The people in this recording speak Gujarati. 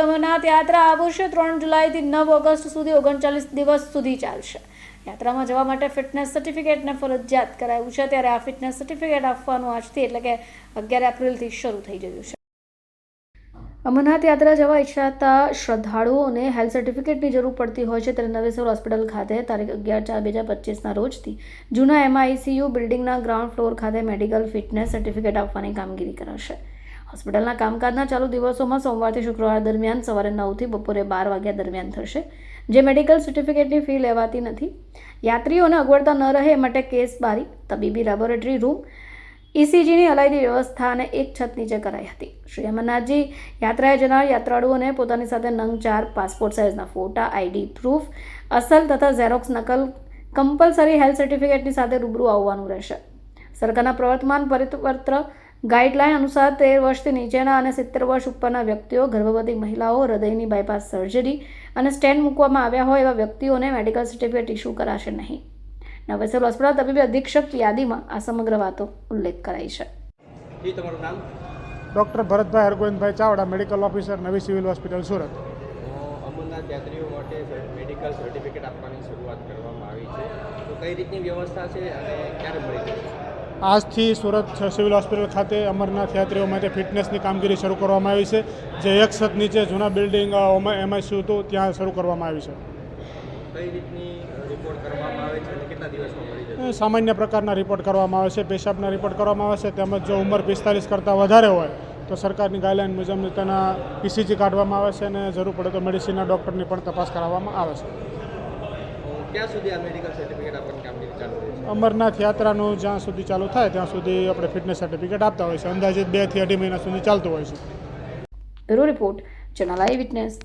અમરનાથ યાત્રા આ વર્ષે ત્રણ જુલાઈથી નવ ઓગસ્ટ સુધી ઓગણચાલીસ દિવસ સુધી ચાલશે. યાત્રામાં જવા માટે ફિટનેસ સર્ટિફિકેટને ફરજિયાત કરાયું છે. ત્યારે આ ફિટનેસ સર્ટિફિકેટ આપવાનું આજથી એટલે કે અગિયાર એપ્રિલથી શરૂ થઈ ગયું છે. અમરનાથ યાત્રા જવા ઈચ્છાતા શ્રદ્ધાળુઓને હેલ્થ સર્ટિફિકેટની જરૂર પડતી હોય છે. ત્યારે નવેસર હોસ્પિટલ ખાતે તારીખ અગિયાર ચાર બે હજાર પચીસના રોજથી જૂના એમઆઈસીયુ બિલ્ડિંગના ગ્રાઉન્ડ ફ્લોર ખાતે મેડિકલ ફિટનેસ સર્ટિફિકેટ આપવાની કામગીરી કરાશે. હોસ્પિટલના કામકાજના ચાલુ દિવસોમાં સોમવારથી શુક્રવાર દરમિયાન સવારે નવથી બપોરે બાર વાગ્યા દરમિયાન થશે, જે મેડિકલ સર્ટિફિકેટની ફી લેવાતી નથી. યાત્રીઓને અગવડતા ન રહે માટે કેસ બારી તબીબી લેબોરેટરી રૂમ ઇસીજીની અલાયદી વ્યવસ્થા અને એક છત નીચે કરાઈ હતી. શ્રી અમરનાથજી યાત્રાએ જનાર યાત્રાળુઓને પોતાની સાથે નંગ ચાર પાસપોર્ટ સાઇઝના ફોટા આઈડી પ્રૂફ અસલ તથા ઝેરોક્સ નકલ કમ્પલસરી હેલ્થ સર્ટિફિકેટની સાથે રૂબરૂ આવવાનું રહેશે. સરકારના પ્રવર્તમાન પરિપત્ર ગાઈડલાઈન અનુસાર તેર વર્ષથી નીચેના અને સિત્તેર વર્ષ ઉપરના વ્યક્તિઓ ગર્ભવતી મહિલાઓ હૃદયની બાયપાસ સર્જરી અને સ્ટેન્ડ મૂકવામાં આવ્યા હોય એવા વ્યક્તિઓને મેડિકલ સર્ટિફિકેટ ઇસ્યુ કરાશે નહીં. નવેસર હોસ્પિટલ તબીબી અધિક્ષક યાદીમાં આ સમગ્ર વાતો ઉલ્લેખ કરાઈ છે. Doctor Bharatbhai Hargovindbhai Chavda medical officer નવી સિવિલ હોસ્પિટલ સુરત. અમરનાથ યાત્રીઓ માટે મેડિકલ સર્ટિફિકેટ આપવાની શરૂઆત કરવામાં આવી છે. તો કઈ રીતની વ્યવસ્થા છે અને ક્યારે મળી જશે આજથી સુરત સિવિલ હોસ્પિટલ ખાતે અમરનાથ યાત્રીઓ માટે ફિટનેસની કામગીરી શરૂ કરવામાં આવી છે જે એક છત નીચે જૂના બિલ્ડિંગ એમઆઈસી હતું ત્યાં શરૂ કરવામાં આવી છે. સામાન્ય પ્રકારના રિપોર્ટ કરવામાં આવે છે પેશાબના રિપોર્ટ કરવામાં આવે છે તેમજ જો ઉંમર પિસ્તાલીસ કરતાં વધારે હોય તો સરકારની ગાઈડલાઈન મુજબ તેના પીસીજી કાઢવામાં આવે છે અને જરૂર પડે તો મેડિસિનના ડૉક્ટરની પણ તપાસ કરાવવામાં આવે છે. ક્યાં સુધી આ મેડિકલ સર્ટિફિકેટ આપવાની કામગીરી ચાલુ રહેશે અમરનાથ યાત્રાનું જ્યાં સુધી ચાલુ થાય ત્યાં સુધી આપણે ફિટનેસ સર્ટિફિકેટ આપતા હોય છે. અંદાજિત બેથી અઢી મહિના સુધી ચાલતું હોય છે. Bureau report channel eye witness.